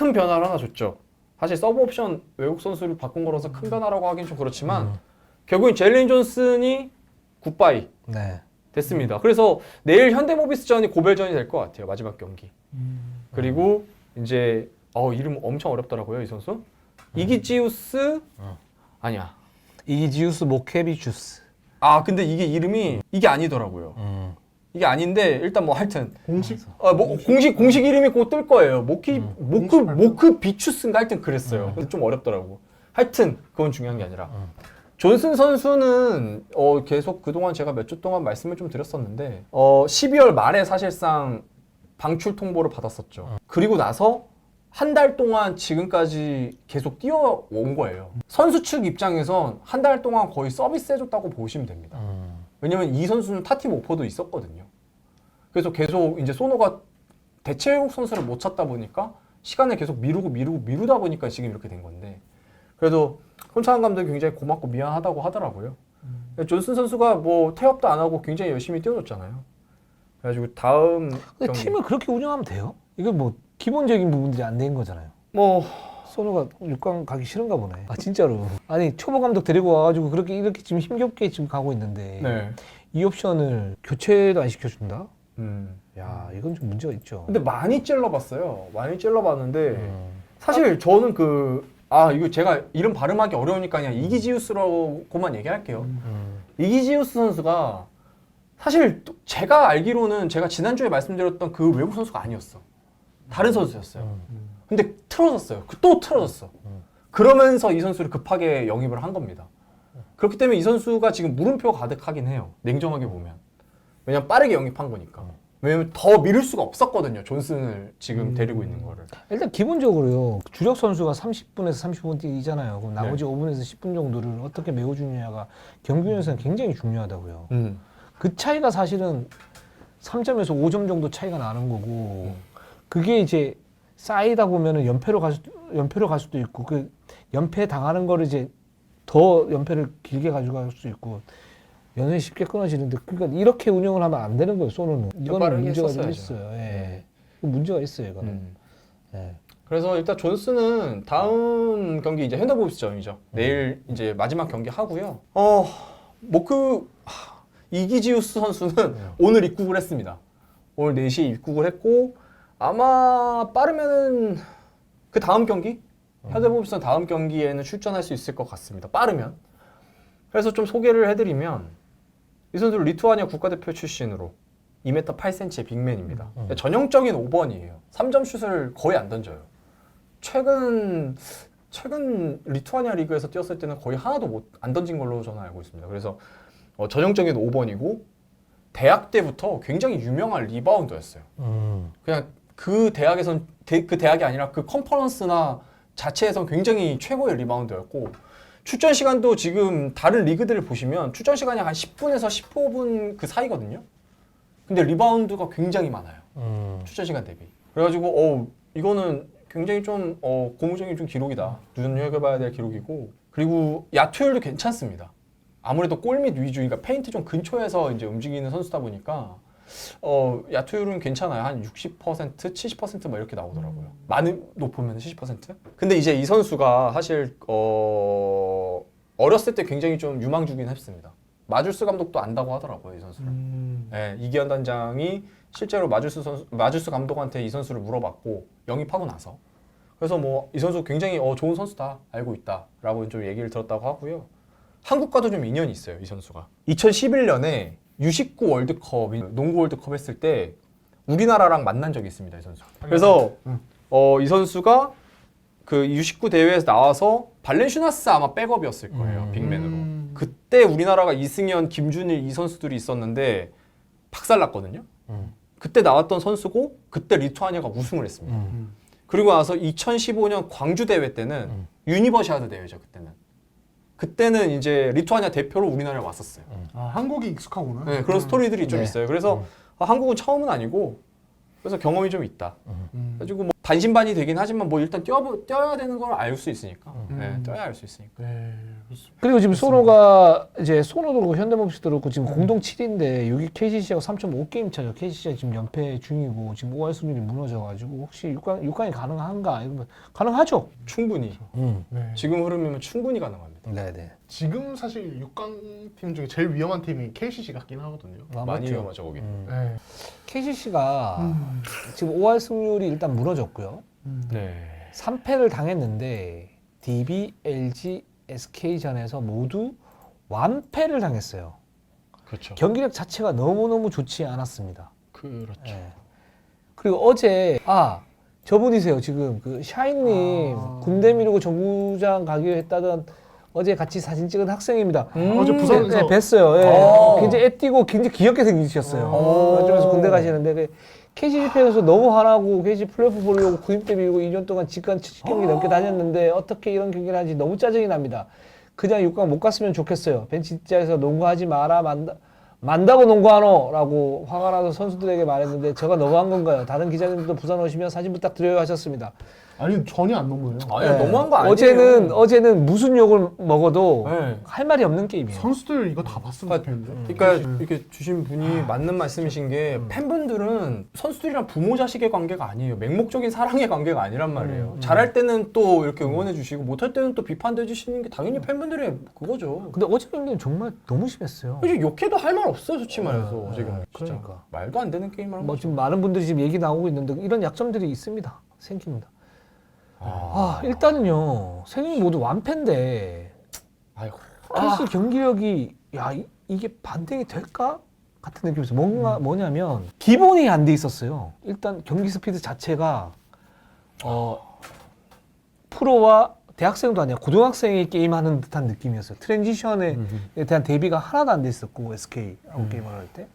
큰 변화를 하나 줬죠. 사실 서브 옵션 외국 선수를 바꾼 거라서 큰 변화라고 하긴 좀 그렇지만 음. 결국엔 제일린 존슨이 굿바이 네. 됐습니다. 그래서 내일 현대모비스전이 고별전이 될 것 같아요. 마지막 경기. 그리고 이제 어 이름 엄청 어렵더라고요 이 선수. 이기지우스 어. 아니야. 이지우스 모케비주스. 아 근데 이게 이름이 이게 아니더라고요. 음. 이게 아닌데 일단 뭐 하여튼 공식 어, 뭐, 공식 공식 이름이 곧 뜰 거예요. 모키 음. 모크? 모크 비추스인가 하여튼 그랬어요. 음. 근데 좀 어렵더라고. 하여튼 그건 중요한 게 아니라 음. 존슨 선수는 어, 계속 그동안 제가 몇 주 동안 말씀을 좀 드렸었는데 어, 12월 말에 사실상 방출 통보를 받았었죠. 음. 그리고 나서 한 달 동안 지금까지 계속 뛰어온 거예요. 선수 측 입장에선 한 달 동안 거의 서비스 해줬다고 보시면 됩니다. 음. 왜냐면 이 선수는 타팀 오퍼도 있었거든요. 그래서 계속 이제 소노가 대체 외국 선수를 못 찾다 보니까 시간을 계속 미루고 미루고 미루다 보니까 지금 이렇게 된 건데 그래도 손창환 감독이 굉장히 고맙고 미안하다고 하더라고요. 존슨 선수가 뭐 태업도 안 하고 굉장히 열심히 뛰어줬잖아요. 그래가지고 다음 근데 경기 팀을 그렇게 운영하면 돼요? 이거 뭐 기본적인 부분들이 안 된 거잖아요. 뭐 소노가 6강 가기 싫은가 보네. 아 진짜로. 아니 초보 감독 데리고 와가지고 그렇게 이렇게 지금 힘겹게 지금 가고 있는데 네. 이 옵션을 교체도 안 시켜준다? 음. 야 이건 좀 문제가 있죠. 근데 많이 찔러봤어요. 많이 찔러봤는데 음. 사실 저는 그 아 이거 제가 이름 발음하기 어려우니까 그냥 이기지우스라고만 얘기할게요. 음. 이기지우스 선수가 사실 또 제가 알기로는 제가 지난주에 말씀드렸던 그 외국 선수가 아니었어. 다른 선수였어요. 음. 근데 틀어졌어요. 그또 틀어졌어. 음. 그러면서 이 선수를 급하게 영입을 한 겁니다. 그렇기 때문에 이 선수가 지금 물음표 가득하긴 해요. 냉정하게 보면. 왜냐면 빠르게 영입한 거니까. 왜냐면 더 미룰 수가 없었거든요. 존슨을 지금 음. 데리고 있는 거를. 일단 기본적으로요 주력 선수가 30분에서 30분 뛰잖아요. 그럼 나머지 네. 5분에서 10분 정도를 어떻게 메워주느냐가 경기에서는 굉장히 중요하다고요. 음. 그 차이가 사실은 3점에서 5점 정도 차이가 나는 거고 그게 이제 쌓이다 보면은 연패로 갈 수도, 연패로 갈 수도 있고 그 연패 당하는 거를 이제 더 연패를 길게 가져갈 수 있고 연습이 쉽게 끊어지는데 그러니까 이렇게 운영을 하면 안 되는 거예요 소노는 이거는 빠르게 문제가 좀. 있어요. 예. 네. 문제가 있어요 이거는. 음. 예. 그래서 일단 존스는 다음 경기 이제 현대모비스전이죠. 내일 이제 마지막 경기 하고요. 어, 뭐그 이기지우스 선수는 네. 오늘 입국을 했습니다. 오늘 4시에 입국을 했고 아마 빠르면은 그 다음 경기 현대모비스전 다음 경기에는 출전할 수 있을 것 같습니다. 빠르면. 그래서 좀 소개를 해드리면 이 선수는 리투아니아 국가대표 출신으로 2m 8cm의 빅맨입니다. 음. 전형적인 5번이에요. 3점 슛을 거의 안 던져요. 최근 최근 리투아니아 리그에서 뛰었을 때는 거의 하나도 못 안 던진 걸로 저는 알고 있습니다. 그래서 어, 전형적인 5번이고 대학 때부터 굉장히 유명한 리바운더였어요. 음. 그냥 그 대학에선 대- 그 대학이 아니라 그 컨퍼런스나 자체에선 굉장히 최고의 리바운더였고 출전 시간도 지금 다른 리그들을 보시면 출전 시간이 한 10분에서 15분 그 사이거든요. 근데 리바운드가 굉장히 많아요. 음. 출전 시간 대비. 그래가지고 어 이거는 굉장히 좀 어, 고무적인 좀 기록이다. 눈여겨봐야 될 기록이고 그리고 야투율도 괜찮습니다. 아무래도 골밑 위주, 그러니까 페인트 좀 근처에서 이제 움직이는 선수다 보니까 어 야투율은 괜찮아요. 한 60%, 70%뭐 이렇게 나오더라고요. 많이 높으면 70%. 근데 이제 이 선수가 사실 어 어렸을 때 굉장히 좀 유망주긴 했습니다. 마줄스 감독도 안다고 하더라고요, 이 선수를. 음. 네, 이기현 단장이 실제로 마주스 선수, 마주스 감독한테 이 선수를 물어봤고 영입하고 나서 그래서 뭐 이 선수 굉장히 어, 좋은 선수다 알고 있다라고 좀 얘기를 들었다고 하고요. 한국과도 좀 인연이 있어요 이 선수가. 2011년에 U19 월드컵 농구 월드컵 했을 때 우리나라랑 만난 적이 있습니다 이 선수. 그래서 응. 어, 이 선수가 그 U19 대회에서 나와서 발렌슈나스 아마 백업이었을 거예요 음. 빅맨으로. 음. 그때 우리나라가 이승현, 김준일 이 선수들이 있었는데 박살났거든요. 음. 그때 나왔던 선수고 그때 리투아니아가 우승을 했습니다. 음. 그리고 나서 2015년 광주 대회 때는 음. 유니버시아드 대회죠. 그때는. 그때는 이제 리투아니아 대표로 우리나라에 왔었어요. 아 한국이 익숙하구나. 네, 그런 음. 스토리들이 좀 네. 있어요. 그래서 음. 아, 한국은 처음은 아니고 그래서 경험이 좀 있다. 음. 그래가지고 뭐 반신반의 되긴 하지만 뭐 일단 뛰어 뛰어야 되는 걸 알 수 있으니까. 음. 네, 뛰어야 알 수 있으니까. 네. 그리고 지금 소노가 이제 소노도 그렇고 현대모비스도 그렇고 지금 공동 7위인데 여기 KCC하고 3.5 게임 차죠. KCC가 지금 연패 중이고 지금 5할 승률이 무너져가지고 혹시 6강 6강이 가능한가? 이러면 가능하죠. 충분히 음. 네. 지금 흐름이면 충분히 가능합니다. 네네. 지금 사실 6강 팀 중에 제일 위험한 팀이 KCC 같긴 하거든요. 아, 많이 맞죠. 위험하죠 거기. 음. 네. KCC가 음. 지금 5할 승률이 일단 무너졌고 요. 네. 3패를 당했는데 DB, LG, SK전에서 모두 완패를 당했어요. 그렇죠. 경기력 자체가 너무너무 좋지 않았습니다. 그렇죠. 예. 그리고 어제 아 저분이세요 지금 그 샤인님 아. 군대 미루고 정구장 가기로 했다던 어제 같이 사진 찍은 학생입니다. 음. 어제 부산에서 네, 뵀어요. 예. 어. 굉장히 애띠고 굉장히 귀엽게 생기셨어요. 어. 그래서 군대 가시는데 그 KCC 팬에서 너무 화나고 KCC 플레이오프 보려고 구입 대 밀고 2년 동안 직관 70경기 넘게 다녔는데 어떻게 이런 경기를 하는지 너무 짜증이 납니다. 그냥 6강 못 갔으면 좋겠어요. 벤치 자에서 농구하지 마라 만다 만다고 농구하노 라고 화가 나서 선수들에게 말했는데 제가 너무한 건가요? 다른 기자님들도 부산 오시면 사진 부탁드려요 하셨습니다. 아니 전혀 안 너무해요. 아니 예. 너무한 거 아니에요. 어제는 어제는 무슨 욕을 먹어도 네. 할 말이 없는 게임이에요. 선수들 이거 다 봤으면 좋겠는데. 그러니까 음. 이렇게 주신 분이 맞는 말씀이신 게 팬분들은 선수들이랑 부모 자식의 관계가 아니에요. 맹목적인 사랑의 관계가 아니란 말이에요. 음. 잘할 때는 또 이렇게 응원해 주시고 못할 때는 또 비판해 주시는 게 당연히 팬분들의 그거죠. 근데 어제 경기는 정말 너무 심했어요. 사실 욕해도 할 말 없어요, 솔직히 말해서 네, 어제 경기 진짜 그러니까. 말도 안 되는 게임을 한 뭐 거죠. 지금 많은 분들이 지금 얘기 나오고 있는데 이런 약점들이 있습니다. 생깁니다. 아, 아, 일단은요. 생이 모두 완패인데 아이고. KC 경기력이 야 이, 이게 반등이 될까 같은 느낌이었어요. 뭔가 뭐냐면 기본이 안 돼 있었어요. 일단 경기 스피드 자체가 어 프로와 대학생도 아니라 고등학생이 게임하는 듯한 느낌이었어요. 트랜지션에 대한 대비가 하나도 안 돼 있었고 SK하고 음. 게임을 할 때.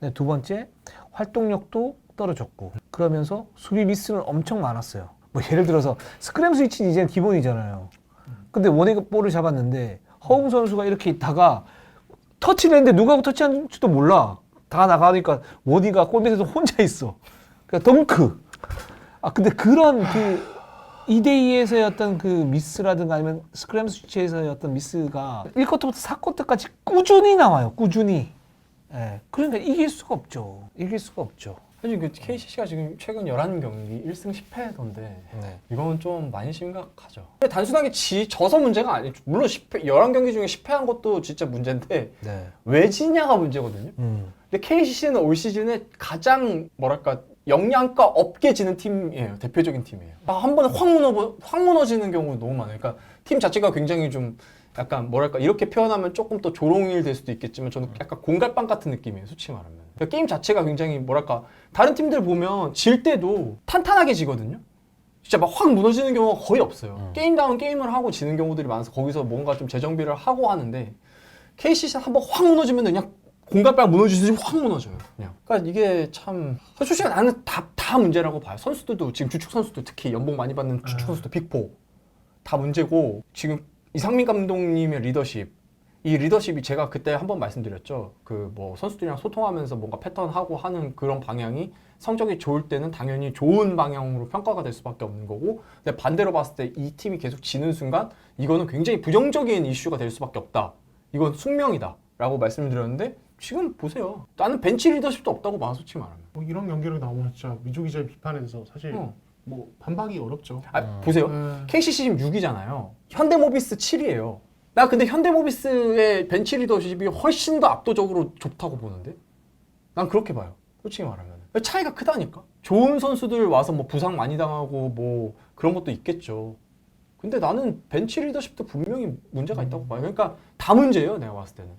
네, 두 번째 활동력도 떨어졌고 그러면서 수비 미스는 엄청 많았어요. 뭐 예를 들어서 스크램 스위치는 이제는 기본이잖아요. 근데 원웨이 볼을 잡았는데 허웅 선수가 이렇게 있다가 터치를 했는데 누가 터치하는지도 몰라. 다 나가니까 원이가 골 밑에서 혼자 있어. 그러니까 덩크. 아 근데 그런 그 2대2에서의 어떤 그 미스라든가 아니면 스크램 스위치에서의 어떤 미스가 1쿼터부터 4쿼터까지 꾸준히 나와요. 꾸준히. 예. 그러니까 이길 수가 없죠. 이길 수가 없죠. 사실 그 KCC가 지금 최근 11경기 1승 10패던데 네. 이건 좀 많이 심각하죠. 근데 단순하게 지 져서 문제가 아니죠. 물론 10패, 11경기 중에 10패한 것도 진짜 문제인데 네. 왜 지냐가 문제거든요. 음. 근데 KCC는 올 시즌에 가장 뭐랄까 영양가 없게 지는 팀이에요. 대표적인 팀이에요. 아, 한 번에 확 무너 확 무너지는 경우가 너무 많아요. 그러니까 팀 자체가 굉장히 좀 약간 뭐랄까 이렇게 표현하면 조금 또 조롱일 될 수도 있겠지만 저는 약간 공갈빵 같은 느낌이에요. 솔직히 말하면. 그러니까 게임 자체가 굉장히 뭐랄까 다른 팀들 보면 질 때도 탄탄하게 지거든요. 진짜 막 확 무너지는 경우가 거의 없어요. 게임다운 게임을 하고 지는 경우들이 많아서 거기서 뭔가 좀 재정비를 하고 하는데 KCC는 한번 확 무너지면 그냥 공갈빵 무너지듯이 확 무너져요. 그냥. 그러니까 이게 참 솔직히 나는 다, 다 문제라고 봐요. 선수들도 지금 주축 선수들 특히 연봉 많이 받는 주축 선수들 빅포 다 문제고 지금 이상민 감독님의 리더십 이 리더십이 제가 그때 한번 말씀드렸죠. 그 뭐 선수들이랑 소통하면서 뭔가 패턴하고 하는 그런 방향이 성적이 좋을 때는 당연히 좋은 방향으로 평가가 될 수밖에 없는 거고 근데 반대로 봤을 때 이 팀이 계속 지는 순간 이거는 굉장히 부정적인 이슈가 될 수밖에 없다. 이건 숙명이다. 라고 말씀드렸는데 지금 보세요. 나는 벤치 리더십도 없다고 봐, 솔직히 말하면. 뭐 이런 연기를 나오면 진짜 미주 기자의 비판에서 사실 어. 뭐 반박이 어렵죠. 아, 보세요. 네. KCC 지금 6위잖아요. 현대모비스 7위예요. 나 근데 현대모비스의 벤치 리더십이 훨씬 더 압도적으로 좋다고 보는데? 난 그렇게 봐요. 솔직히 말하면. 차이가 크다니까? 좋은 선수들 와서 뭐 부상 많이 당하고 뭐 그런 것도 있겠죠. 근데 나는 벤치 리더십도 분명히 문제가 있다고 봐요. 그러니까 다 문제예요, 내가 봤을 때는.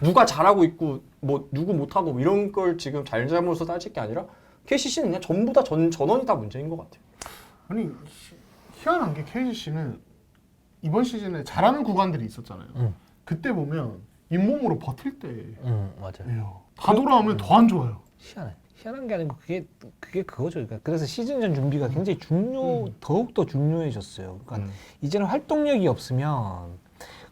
누가 잘하고 있고 뭐 누구 못하고 뭐 이런 걸 지금 잘잘못을 따질 게 아니라 KCC는 그냥 전부 다 전, 전원이 다 문제인 것 같아요. 아니 희- 희한한 게 KCC는 이번 시즌에 잘하는 구간들이 있었잖아요. 음. 그때 보면 잇몸으로 버틸 때예요. 음, 맞아요. 다 돌아오면 더 안 좋아요. 희한해. 희한한 게 아니고 그게 그게 그거죠. 그러니까 그래서 시즌 전 준비가 굉장히 중요 더욱 더 중요해졌어요. 그러니까 음. 이제는 활동력이 없으면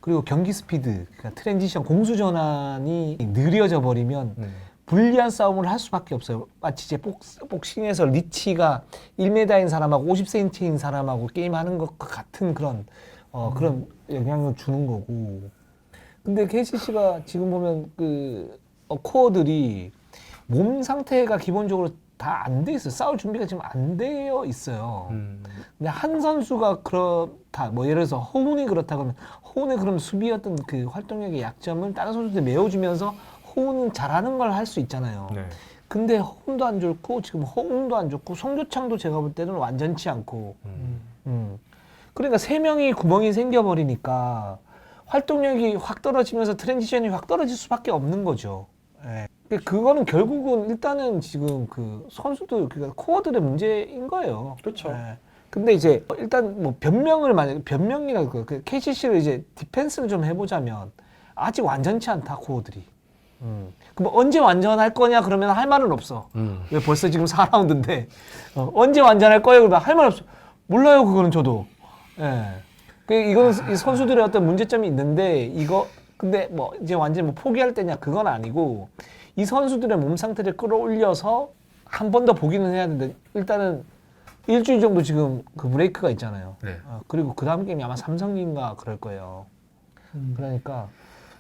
그리고 경기 스피드, 그러니까 트랜지션 공수 전환이 느려져 버리면 음. 불리한 싸움을 할 수밖에 없어요. 마치 이제 복, 복싱에서 리치가 1m인 사람하고 50cm인 사람하고 게임하는 것과 같은 그런 어, 그런 영향을 주는 거고. 근데 KCC가 지금 보면 그 어, 코어들이 몸 상태가 기본적으로 다 안 돼 있어요. 싸울 준비가 지금 안 되어 있어요. 음. 근데 한 선수가 그렇다. 뭐 예를 들어서 허운이 그렇다 그러면 허운의 그럼 수비였던 그 활동력의 약점을 다른 선수들 메워주면서 허운은 잘하는 걸 할 수 있잖아요. 네. 근데 허운도 안 좋고 지금 허운도 안 좋고 송교창도 제가 볼 때는 완전치 않고. 음. 음. 그러니까 세 명이 구멍이 생겨버리니까 활동력이 확 떨어지면서 트랜지션이 확 떨어질 수밖에 없는 거죠. 예. 근데 그거는 결국은 일단은 지금 그 선수들 그러니까 코어들의 문제인 거예요. 그렇죠. 예. 근데 이제 일단 뭐 변명을 만약 변명이라 그, 그 KCC를 이제 디펜스를 좀 해보자면 아직 완전치 않다 코어들이. 음. 그럼 언제 완전할 거냐 그러면 할 말은 없어. 음. 왜 벌써 지금 4라운드인데 어, 언제 완전할 거예요? 그러면 할 말 없어. 몰라요 그거는 저도. 예. 그 이거는 이 선수들의 어떤 문제점이 있는데 이거 근데 뭐 이제 완전 뭐 포기할 때냐 그건 아니고 이 선수들의 몸 상태를 끌어올려서 한 번 더 보기는 해야 되는데 일단은 일주일 정도 지금 그 브레이크가 있잖아요. 네. 어, 그리고 그 다음 게임이 아마 삼성인가 그럴 거예요. 그러니까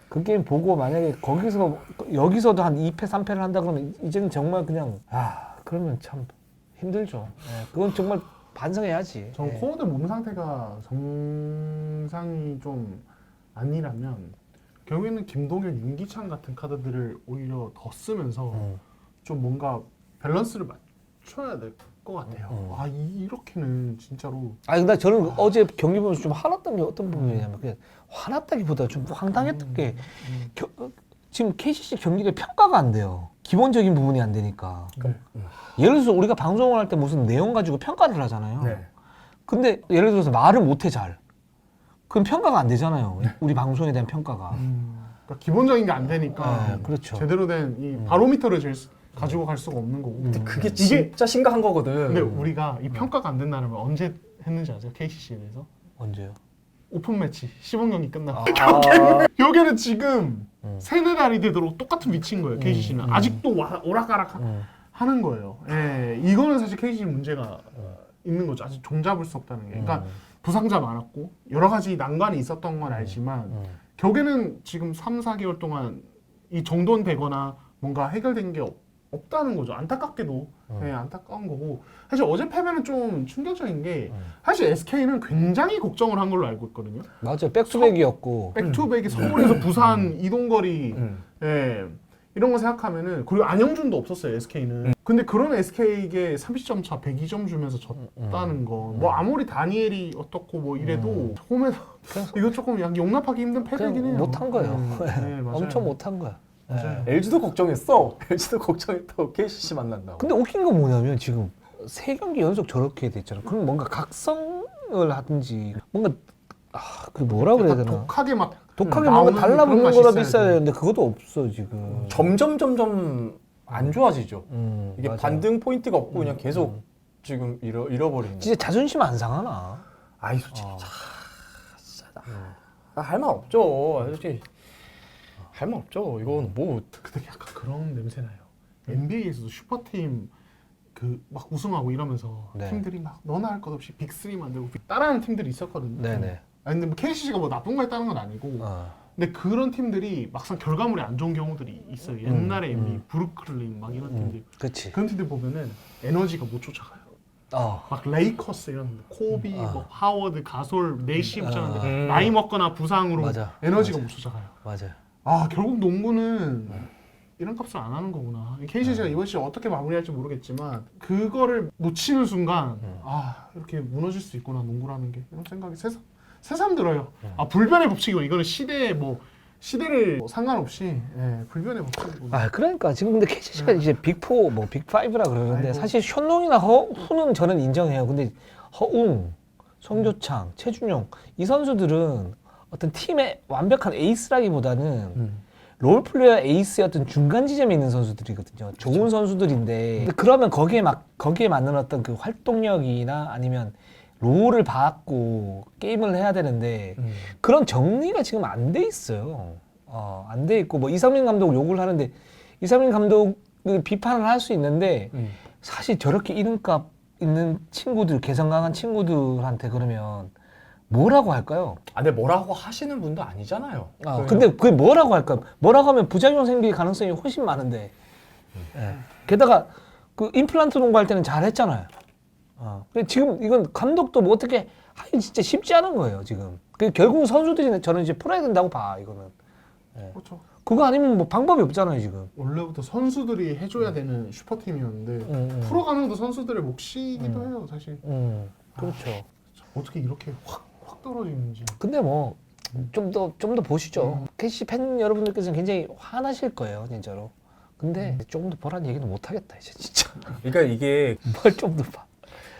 그 게임 보고 만약에 거기서 여기서도 한 2패 3패를 한다 그러면 이제는 정말 그냥 아 그러면 참 힘들죠. 예, 그건 정말 반성해야지. 전 예. 코어들 몸 상태가 정상이 좀 아니라면 결국에는 김동현, 윤기찬 같은 카드들을 오히려 더 쓰면서 음. 좀 뭔가 밸런스를 맞춰야 될 것 같아요. 음. 아 이, 이렇게는 진짜로 아 근데 저는 어제 경기 보면서 좀 화났던 게 어떤 부분이냐면 그냥 화났다기보다 좀 황당했던 게 겨- 어, 지금 KCC 경기를 평가가 안 돼요. 기본적인 부분이 안 되니까. 네. 예를 들어서 우리가 방송을 할 때 무슨 내용 가지고 평가를 하잖아요. 네. 근데 예를 들어서 말을 못해 잘. 그럼 평가가 안 되잖아요. 우리 방송에 대한 평가가. 그러니까 기본적인 게 안 되니까 네, 그렇죠. 제대로 된 이 바로미터를 질 수- 가지고 갈 수가 없는 거고. 근데 그게 이게- 진짜 심각한 거거든. 근데 우리가 이 평가가 안 된다는 걸 언제 했는지 아세요? KCC에 대해서 언제요? 오픈 매치 시범 경기 끝나고 아, 여기는 지금 음. 세네 달이 되도록 똑같은 위치인 거예요. KCC는 아직도 와- 오락가락 하- 음. 하는 거예요. 예, 이거는 사실 KCC 문제가 어, 있는 거죠. 아직 종잡을 수 없다는 게. 그러니까 부상자 많았고 여러 가지 난관이 있었던 건 알지만 음. 결국에는 지금 3, 4개월 동안 이 정돈 되거나 뭔가 해결된 게 없, 없다는 거죠. 안타깝게도 네, 안타까운 거고 사실 어제 패배는 좀 충격적인 게 사실 SK는 굉장히 걱정을 한 걸로 알고 있거든요. 맞아요. 백투백이었고. 백투백이 서울에서 부산 이동거리 음. 예, 이런 거 생각하면은 그리고 안영준도 없었어요 SK는. 근데 그런 SK에게 30점 차 102점 주면서 졌다는 거. 뭐 아무리 다니엘이 어떻고 뭐 이래도 홈에서 이거 조금 양- 용납하기 힘든 패배긴 그냥 해요. 못한 거예요. 음, 네, 맞아요. 엄청 못한 거야. 맞아요. LG도 걱정했어. LG도 걱정했다고 KCC 만난다고. 근데 웃긴 건 뭐냐면 지금 세 경기 연속 저렇게 됐잖아. 그럼 뭔가 각성을 하든지 뭔가 아, 그 뭐라 그래야 되나? 독하게 막 독하게 음, 뭔가 나오는 달라붙는 그런 맛이 거라도 있어야지. 있어야 되는데 그것도 없어 지금. 점점 점점 안 좋아지죠. 음, 이게 맞아요. 반등 포인트가 없고 그냥 계속 지금 잃어 잃어버리는. 진짜 자존심 안 상하나? 아이 솔직히 어. 할말 없죠. 솔직히 할 말 없죠. 이건 뭐 근데 약간 그런 냄새 나요. NBA에서도 슈퍼팀 그 막 우승하고 이러면서 네. 팀들이 막 너나 할 것 없이 빅3 만들고 따라하는 팀들이 있었거든요. 네네. 아니 근데 뭐 KCC가 뭐 나쁜 거 했다는 건 아니고 어. 근데 그런 팀들이 막상 결과물이 안 좋은 경우들이 있어요. 옛날에 음, 음. 브루클린 막 이런 팀들 그렇지. 그런 팀들 보면은 에너지가 못 쫓아가요. 어. 막 레이커스 이런 데, 코비, 아. 뭐 하워드, 가솔, 네시 붙였는데 음. 나이 먹거나 부상으로 맞아. 에너지가 맞아. 못 쫓아가요. 맞아요. 아 결국 농구는 이런 값을 안 하는 거구나. KCC가 이번 시즌 어떻게 마무리할지 모르겠지만 그거를 놓치는 순간 아 이렇게 무너질 수 있구나 농구라는 게 이런 생각이 새삼 새삼 들어요. 아 불변의 법칙이고 이거는 시대에 뭐 시대를 뭐 상관없이 예, 불변의 법칙이구나. 아 그러니까 지금 근데 KCC가 이제 빅4 뭐 빅5라 그러는데 아이고. 사실 현농이나 허훈은 저는 인정해요. 근데 허웅, 송교창, 최준용 이 선수들은 어떤 팀의 완벽한 에이스라기보다는 음. 롤플레이어 에이스의 어떤 중간 지점에 있는 선수들이거든요. 좋은 선수들인데 근데 그러면 거기에 막 거기에 맞는 어떤 그 활동력이나 아니면 롤을 받고 게임을 해야 되는데 음. 그런 정리가 지금 안 돼 있어요. 어, 안 돼 있고 뭐 이상민 감독 욕을 하는데 이상민 감독을 비판을 할 수 있는데 음. 사실 저렇게 이름값 있는 친구들 개성 강한 친구들한테 그러면 뭐라고 할까요? 아, 근데 뭐라고 하시는 분도 아니잖아요. 아, 근데 그게 뭐라고 할까? 뭐라고 하면 부작용 생길 가능성이 훨씬 많은데. 예. 게다가 그 임플란트 농구할 때는 잘 했잖아요. 어. 근데 지금 이건 감독도 뭐 어떻게 하기 진짜 쉽지 않은 거예요 지금. 그 결국 선수들이 저는 이제 풀어야 된다고 봐 이거는. 그렇죠. 그거 아니면 뭐 방법이 없잖아요 지금. 원래부터 선수들이 해줘야 되는 슈퍼팀이었는데 음, 음. 풀어가는 것도 선수들의 몫이기도 해요 사실. 음, 그렇죠. 어떻게 이렇게 확, 확 떨어지는지. 근데 뭐 좀 더 좀 더 보시죠. 캐시 팬 여러분들께서는 굉장히 화나실 거예요 진짜로. 근데 조금 더 보라는 얘기는 못 하겠다 이제 진짜. 그러니까 이게 뭘 좀 더 봐.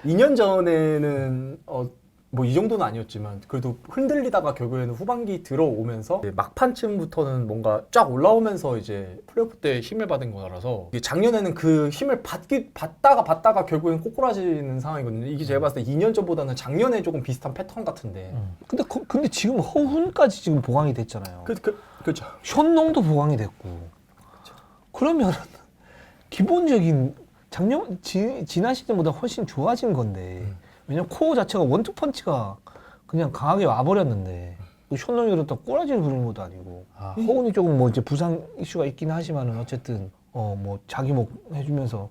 2년 전에는 어, 뭐 이 정도는 아니었지만 그래도 흔들리다가 결국에는 후반기 들어오면서 막판쯤부터는 뭔가 쫙 올라오면서 이제 플레이오프 때 힘을 받은 거라서 작년에는 그 힘을 받기 받다가 받다가 결국엔 꼬꾸라지는 상황이거든요. 이게 제가 봤을 때 2년 전보다는 작년에 조금 비슷한 패턴 같은데. 근데 그- 근데 지금 허훈까지 지금 보강이 됐잖아요. 그, 그, 그렇죠. 현농도 보강이 됐고. 그러면 기본적인 작년 지, 지난 시즌보다 훨씬 좋아진 건데. 왜냐면 코어 자체가 원투 펀치가 그냥 강하게 와버렸는데. 그 현농이로 또 꼬라지를 부리는 것도 아니고. 아, 허훈이 조금 뭐 이제 부상 이슈가 있긴 하지만은 어쨌든 어 뭐 자기 목 해주면서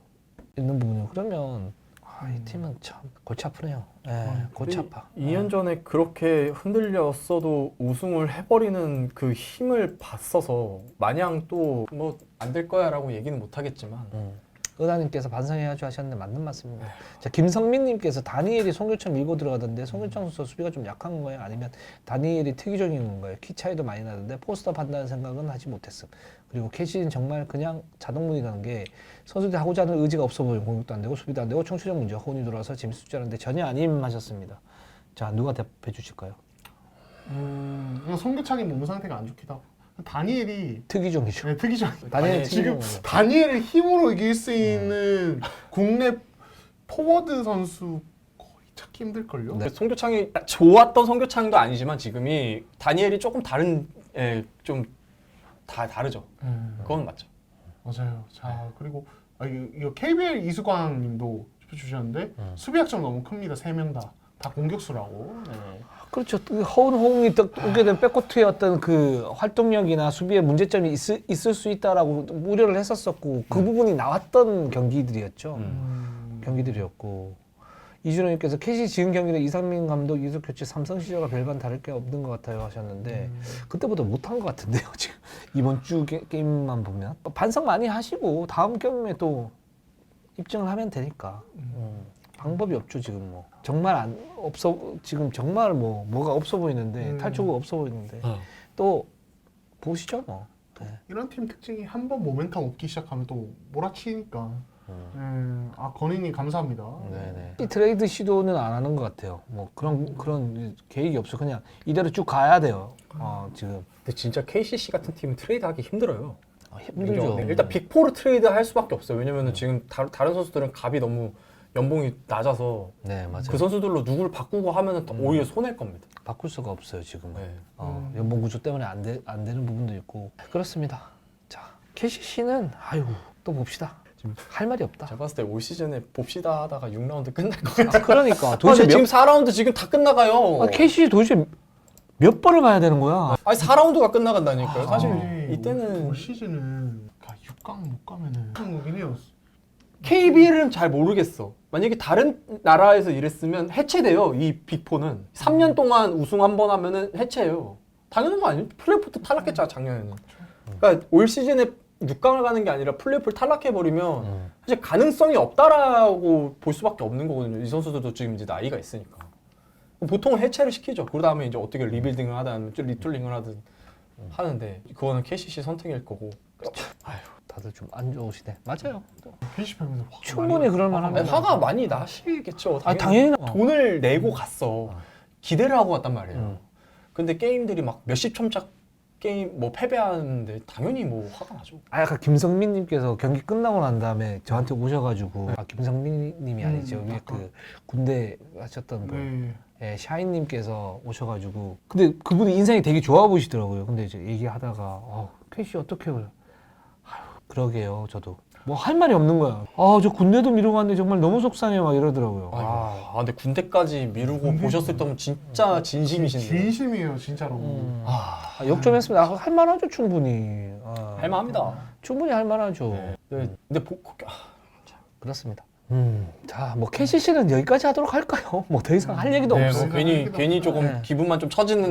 있는 부분이 그러면 아, 이 팀은 참 골치 아프네요. 예, 골치 아파. 2년 전에 그렇게 흔들렸어도 우승을 해버리는 그 힘을 봤어서 마냥 또 뭐 안 될 거야라고 얘기는 못 하겠지만 음. 의사님께서 반성해야죠 하셨는데 맞는 말씀입니다. 자 김성민님께서 다니엘이 송교창 밀고 들어가던데 송교창 선수 수비가 좀 약한 건가요? 아니면 다니엘이 특이적인 건가요? 키 차이도 많이 나던데 포스터 판다는 생각은 하지 못했음. 그리고 캐시는 정말 그냥 자동문이라는 게 선수들이 하고자 하는 의지가 없어 보이고 공격도 안 되고 수비도 안 되고 청취적 문제 호운이 돌아서 재밌을 줄 알았는데 전혀 아님 하셨습니다. 자 누가 대답해 주실까요? 음, 송교창이 몸 상태가 안 좋기도 하고 다니엘이 특이종이죠. 네, 특이적. 다니엘 지금 특이종이죠. 다니엘을 힘으로 이길 수 있는 국내 포워드 선수 거의 찾기 힘들걸요. 네. 송교창이 좋았던 송교창도 아니지만 지금이 다니엘이 조금 다른 예, 좀다 다르죠. 그건 맞죠. 맞아요. 자 그리고 아, 이거, 이거 KBL 이수광님도 주셨는데 수비 약점 너무 큽니다. 세 명 다. 다 공격수라고. 네. 그렇죠. 그 허운 호응이 딱 오게 된 백코트의 어떤 그 활동력이나 수비에 문제점이 있을, 있을 수 있다라고 우려를 했었었고 그 부분이 나왔던 경기들이었죠. 음. 경기들이었고 이준호님께서 캐시 지금 경기는 이상민 감독 이적 교체 삼성 시절과 별반 다를 게 없는 것 같아요 하셨는데 그때보다 못한 것 같은데요 지금 이번 주 게, 임만 보면 반성 많이 하시고 다음 경기에 또 입증을 하면 되니까 음. 방법이 없죠 지금 뭐 정말 안 없어 지금 정말 뭐 뭐가 없어 보이는데 음. 탈출구가 없어 보이는데 어. 또 보시죠 뭐 네. 이런 팀 특징이 한 번 모멘텀 얻기 시작하면 또 몰아치니까. 네. 아 건희님 감사합니다. 네네. 이 트레이드 시도는 안 하는 것 같아요. 뭐 그런 그런 계획이 없어. 그냥 이대로 쭉 가야 돼요. 어, 지금 근데 진짜 KCC 같은 팀은 트레이드 하기 힘들어요. 어, 힘들죠. 일단 빅4로 트레이드 할 수밖에 없어요. 왜냐면은 지금 다, 다른 선수들은 값이 너무 연봉이 낮아서 네 맞아요. 그 선수들로 누구를 바꾸고 하면은 더 오히려 손해일 겁니다. 바꿀 수가 없어요 지금은. 네. 어, 연봉 구조 때문에 안, 되, 안 되는 부분도 있고 그렇습니다. 자 KCC는 아유 또 봅시다. 지금 할 말이 없다. 제가 봤을 때 올 시즌에 봅시다 하다가 6라운드 끝날 것 같아요. 아, 그러니까 도대체 도대체 지금 몇, 4라운드 지금 다 끝나가요. 아, KCC 도대체 몇 번을 봐야 되는 거야? 아니 4라운드가 끝나간다니까요. 사실 아, 이때는 올 시즌은 6강 못 가면은 한국이긴 해요. KBL은 잘 모르겠어. 만약에 다른 나라에서 이랬으면 해체돼요. 이 빅4는 3년 동안 우승 한 번 하면은 해체해요. 당연한 거 아니에요? 플레이오프 때 탈락했잖아 작년에는. 그러니까 올 시즌에 6강을 가는 게 아니라 플레이오프를 탈락해 버리면 음. 사실 가능성이 없다라고 볼 수밖에 없는 거거든요. 이 선수들도 지금 이제 나이가 있으니까. 보통 해체를 시키죠. 그 다음에 이제 어떻게 리빌딩을 하든 좀 리툴링을 하든 하는데 그거는 KCC 선택일 거고. 아휴. 다들 좀 안 좋으시네. 맞아요. 팬분들 확 충분히 그럴 아니, 만합니다. 화가 많이 나시겠죠. 아 당연히 나- 돈을 내고 갔어. 기대를 하고 갔단 말이에요. 음. 근데 게임들이 막 몇십 점차 게임 뭐 패배하는데 당연히 뭐 화가 나죠. 아 약간 김성민님께서 경기 끝나고 난 다음에 저한테 오셔가지고 아 김성민님이 아니죠 음, 위에 아까. 그 군대 하셨던 분 네. 예, 샤인님께서 오셔가지고 근데 그분이 인상이 되게 좋아 보이시더라고요 근데 이제 얘기하다가 어, 캐시 어떻게 그래 그러게요, 저도. 뭐 할 말이 없는 거야. 아, 저 군대도 미루고 왔는데 정말 너무 속상해 막 이러더라고요. 아, 근데 군대까지 미루고 군대- 보셨을 때면 진짜 진심이신데. 진심이에요 진짜로. 음. 아, 아, 역점했습니다. 아, 할 만하죠, 충분히. 아, 할만합니다. 충분히 할 만하죠. 네. 근데, 근데 보, 아, 그렇습니다. 음, 자, 뭐 KCC는 여기까지 하도록 할까요? 뭐 더 이상 할 얘기도 네, 없어. 뭐 괜히 괜히 조금 네. 기분만 좀 처지는